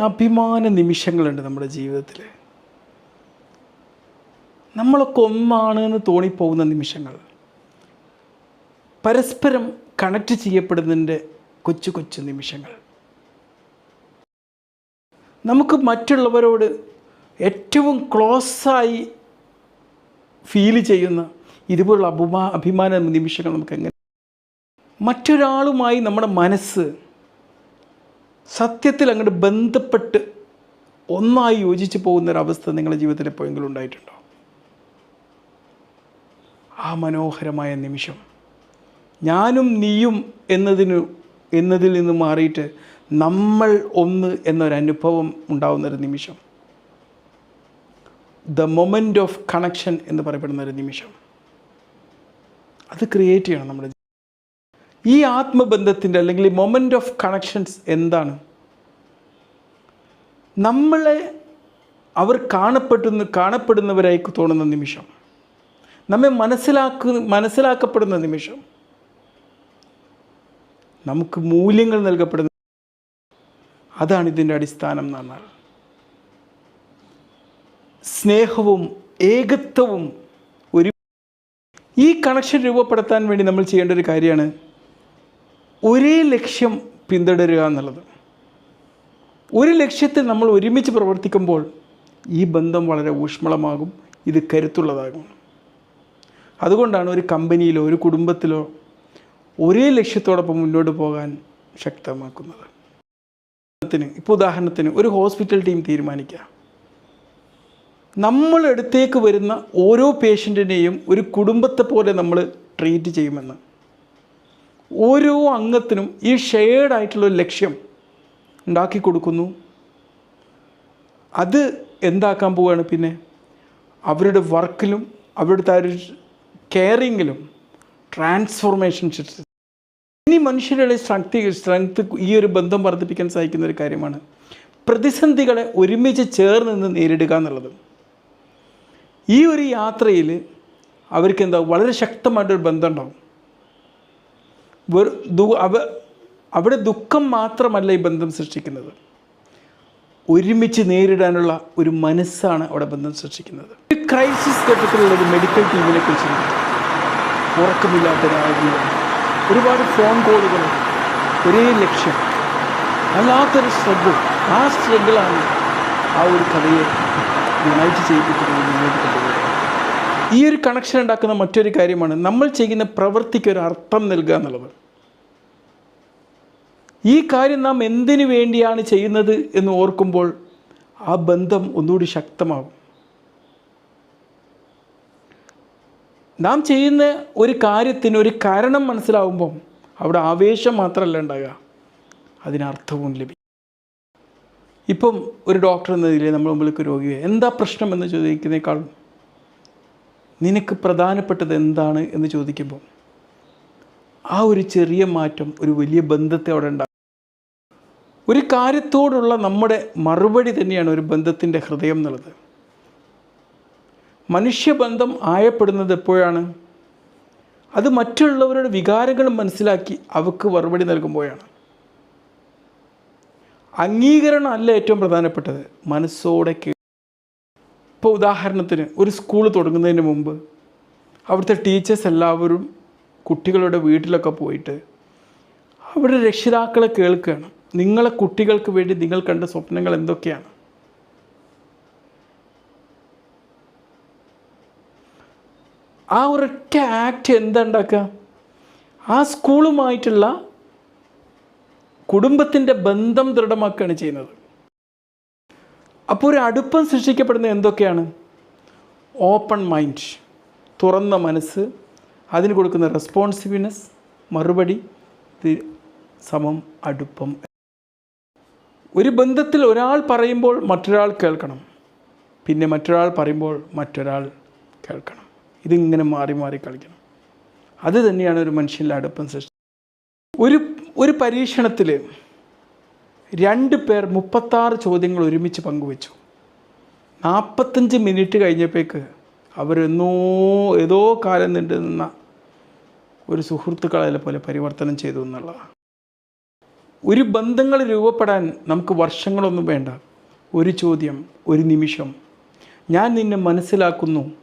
അഭിമാന നിമിഷങ്ങളുണ്ട് നമ്മുടെ ജീവിതത്തിൽ നമ്മളൊക്കെ ഒന്നാണ് എന്ന് തോന്നിപ്പോകുന്ന നിമിഷങ്ങൾ. പരസ്പരം കണക്റ്റ് ചെയ്യപ്പെടുന്നതിന്റെ കൊച്ചു കൊച്ചു നിമിഷങ്ങൾ. നമുക്ക് മറ്റുള്ളവരോട് ഏറ്റവും ക്ലോസായി ഫീൽ ചെയ്യുന്ന ഇതുപോലുള്ള അഭിമാ അഭിമാന നിമിഷങ്ങൾ നമുക്ക് എങ്ങനെ മറ്റൊരാളുമായി നമ്മുടെ മനസ്സ് സത്യത്തിൽ അങ്ങോട്ട് ബന്ധപ്പെട്ട് ഒന്നായി യോജിച്ച് പോകുന്ന ഒരവസ്ഥ നിങ്ങളുടെ ജീവിതത്തിൽ എപ്പോഴെങ്കിലും ഉണ്ടായിട്ടുണ്ടോ? ആ മനോഹരമായ നിമിഷം. ഞാനും നീയും എന്നതിന് എന്നതിൽ നിന്ന് മാറിയിട്ട് നമ്മൾ ഒന്ന് എന്നൊരനുഭവം ഉണ്ടാവുന്നൊരു നിമിഷം. ദ മൊമെന്റ് ഓഫ് കണക്ഷൻ എന്ന് പറയപ്പെടുന്ന ഒരു നിമിഷം. അത് ക്രിയേറ്റ് ചെയ്യണം നമ്മുടെ. ഈ ആത്മബന്ധത്തിന്റെ അല്ലെങ്കിൽ ഈ മൊമെന്റ് ഓഫ് കണക്ഷൻസ് എന്താണ്? നമ്മളെ അവർ കാണപ്പെടുന്ന കാണപ്പെടുന്നവരായി തോന്നുന്ന നിമിഷം. നമ്മെ മനസ്സിലാക്ക മനസ്സിലാക്കപ്പെടുന്ന നിമിഷം. നമുക്ക് മൂല്യങ്ങൾ നൽകപ്പെടുന്ന അതാണ് ഇതിന്റെ അടിസ്ഥാനം എന്ന് പറഞ്ഞാൽ. സ്നേഹവും ഏകത്വവും ഒരു ഈ കണക്ഷൻ രൂപപ്പെടുത്താൻ വേണ്ടി നമ്മൾ ചെയ്യേണ്ട ഒരു കാര്യമാണ് ഒരേ ലക്ഷ്യം പിന്തുടരുക എന്നുള്ളത്. ഒരു ലക്ഷ്യത്തിൽ നമ്മൾ ഒരുമിച്ച് പ്രവർത്തിക്കുമ്പോൾ ഈ ബന്ധം വളരെ ഊഷ്മളമാകും ഇത് കരുത്തുള്ളതാകും. അതുകൊണ്ടാണ് ഒരു കമ്പനിയിലോ ഒരു കുടുംബത്തിലോ ഒരേ ലക്ഷ്യത്തോടൊപ്പം മുന്നോട്ട് പോകാൻ ശക്തമാക്കുന്നത്. ഉദാഹരണത്തിന് ഇപ്പോൾ ഉദാഹരണത്തിന് ഒരു ഹോസ്പിറ്റൽ ടീം തീരുമാനിക്കുക. നമ്മൾ അടുത്തേക്ക് വരുന്ന ഓരോ പേഷ്യന്റിനെയും ഒരു കുടുംബത്തെ പോലെ നമ്മൾ ട്രീറ്റ് ചെയ്യുമെന്ന്. ഓരോ അംഗത്തിനും ഈ ഷെയർഡ് ആയിട്ടുള്ള ഒരു ലക്ഷ്യം ഉണ്ടാക്കി കൊടുക്കുന്നു. അത് എന്താക്കാൻ പോവുകയാണ് പിന്നെ? അവരുടെ വർക്കിലും അവരുടെ ഒരു കെയറിങ്ങിലും ട്രാൻസ്ഫോർമേഷൻ ഇനി മനുഷ്യരുടെ ശക്തി സ്ട്രെങ്ത് ഈ ഒരു ബന്ധം വർദ്ധിപ്പിക്കാൻ സഹായിക്കുന്ന ഒരു കാര്യമാണ്. പ്രതിസന്ധികളെ ഒരുമിച്ച് ചേർന്ന് നിന്ന് നേരിടുക എന്നുള്ളത്. ഈ ഒരു യാത്രയിൽ അവർക്ക് എന്താ വളരെ ശക്തമായിട്ടൊരു ബന്ധം ഉണ്ടാവും. അവിടെ ദുഃഖം മാത്രമല്ല ഈ ബന്ധം സൃഷ്ടിക്കുന്നത്. ഒരുമിച്ച് നേരിടാനുള്ള ഒരു മനസ്സാണ് അവിടെ ബന്ധം സൃഷ്ടിക്കുന്നത്. ഒരു ക്രൈസിസ് ഘട്ടത്തിലുള്ള ഒരു മെഡിക്കൽ ടീമിനെ കുറിച്ച് ഉറക്കമില്ലാത്ത രാജ്യം ഒരുപാട് ഫോൺ കോളുകൾ ഒരേ ലക്ഷ്യം വല്ലാത്തൊരു സ്ട്രഗിൾ ആ സ്ട്രഗിളാണ് ആ ഒരു കഥയെ യുണൈറ്റ് ചെയ്യിപ്പിക്കുന്നത് മുന്നോട്ട് കൊണ്ടുപോകുന്നത് ഈ ഒരു കണക്ഷൻ ഉണ്ടാക്കുന്ന മറ്റൊരു കാര്യമാണ് നമ്മൾ ചെയ്യുന്ന പ്രവൃത്തിക്ക് ഒരു അർത്ഥം നൽകുക എന്നുള്ളത്. ഈ കാര്യം നാം എന്തിനു വേണ്ടിയാണ് ചെയ്യുന്നത് എന്ന് ഓർക്കുമ്പോൾ ആ ബന്ധം ഒന്നുകൂടി ശക്തമാകും. നാം ചെയ്യുന്ന ഒരു കാര്യത്തിന് ഒരു കാരണം മനസ്സിലാവുമ്പം അവിടെ ആവേശം മാത്രമല്ല ഉണ്ടാകുക അതിനർത്ഥവും ലഭിക്കും ഇപ്പം ഒരു ഡോക്ടർ എന്ന നിലയിൽ നമ്മൾ മുമ്പിലേക്ക് രോഗിയെ എന്താ പ്രശ്നം എന്ന് ചോദിക്കുന്നേക്കാളും നിനക്ക് പ്രധാനപ്പെട്ടത് എന്താണ് എന്ന് ചോദിക്കുമ്പോൾ ആ ഒരു ചെറിയ മാറ്റം ഒരു വലിയ ബന്ധത്തെ അവിടെ ഉണ്ടാകും. ഒരു കാര്യത്തോടുള്ള നമ്മുടെ മറുപടി തന്നെയാണ് ഒരു ബന്ധത്തിന്റെ ഹൃദയം എന്നുള്ളത്. മനുഷ്യബന്ധം ആയപ്പെടുന്നത് എപ്പോഴാണ്? അത് മറ്റുള്ളവരുടെ വികാരങ്ങൾ മനസ്സിലാക്കി അവക്ക് മറുപടി നൽകുമ്പോഴാണ്. അംഗീകരണമല്ല ഏറ്റവും പ്രധാനപ്പെട്ടത്. മനസ്സോടെ ഇപ്പോൾ ഉദാഹരണത്തിന് ഒരു സ്കൂൾ തുടങ്ങുന്നതിന് മുമ്പ് അവിടുത്തെ ടീച്ചേഴ്സ് എല്ലാവരും കുട്ടികളുടെ വീട്ടിലൊക്കെ പോയിട്ട് അവരുടെ രക്ഷിതാക്കളെ കേൾക്കുകയാണ്. നിങ്ങളെ കുട്ടികൾക്ക് വേണ്ടി നിങ്ങൾ കണ്ട സ്വപ്നങ്ങൾ എന്തൊക്കെയാണ്? ആ ഒരൊറ്റ ആക്ട് എന്താ ഉണ്ടാക്കുക? ആ സ്കൂളുമായിട്ടുള്ള കുടുംബത്തിന്റെ ബന്ധം ദൃഢമാക്കുകയാണ് ചെയ്യുന്നത്. അപ്പോൾ ഒരു അടുപ്പം സൃഷ്ടിക്കപ്പെടുന്ന എന്തൊക്കെയാണ്? ഓപ്പൺ മൈൻഡ് തുറന്ന മനസ്സ് അതിന് കൊടുക്കുന്ന റെസ്പോൺസിബിനെസ് മറുപടി സമം അടുപ്പം. ഒരു ബന്ധത്തിൽ ഒരാൾ പറയുമ്പോൾ മറ്റൊരാൾ കേൾക്കണം. പിന്നെ മറ്റൊരാൾ പറയുമ്പോൾ മറ്റൊരാൾ കേൾക്കണം. ഇതിങ്ങനെ മാറി മാറി കളിക്കണം. അത് തന്നെയാണ് ഒരു മനുഷ്യന്റെ അടുപ്പം സൃഷ്ടി ഒരു ഒരു പരീക്ഷണത്തിൽ രണ്ട് പേർ മുപ്പത്താറ് ചോദ്യങ്ങൾ ഒരുമിച്ച് പങ്കുവച്ചു. നാൽപ്പത്തഞ്ച് മിനിറ്റ് കഴിഞ്ഞപ്പോഴേക്ക് അവരെന്നോ ഏതോ കാലം നീണ്ടു നിന്ന ഒരു സുഹൃത്തുക്കളെ പോലെ പരിവർത്തനം ചെയ്തു എന്നുള്ളതാണ്. ഒരു ബന്ധങ്ങൾ രൂപപ്പെടാൻ നമുക്ക് വർഷങ്ങളൊന്നും വേണ്ട. ഒരു ചോദ്യം ഒരു നിമിഷം. ഞാൻ നിന്നെ മനസ്സിലാക്കുന്നു.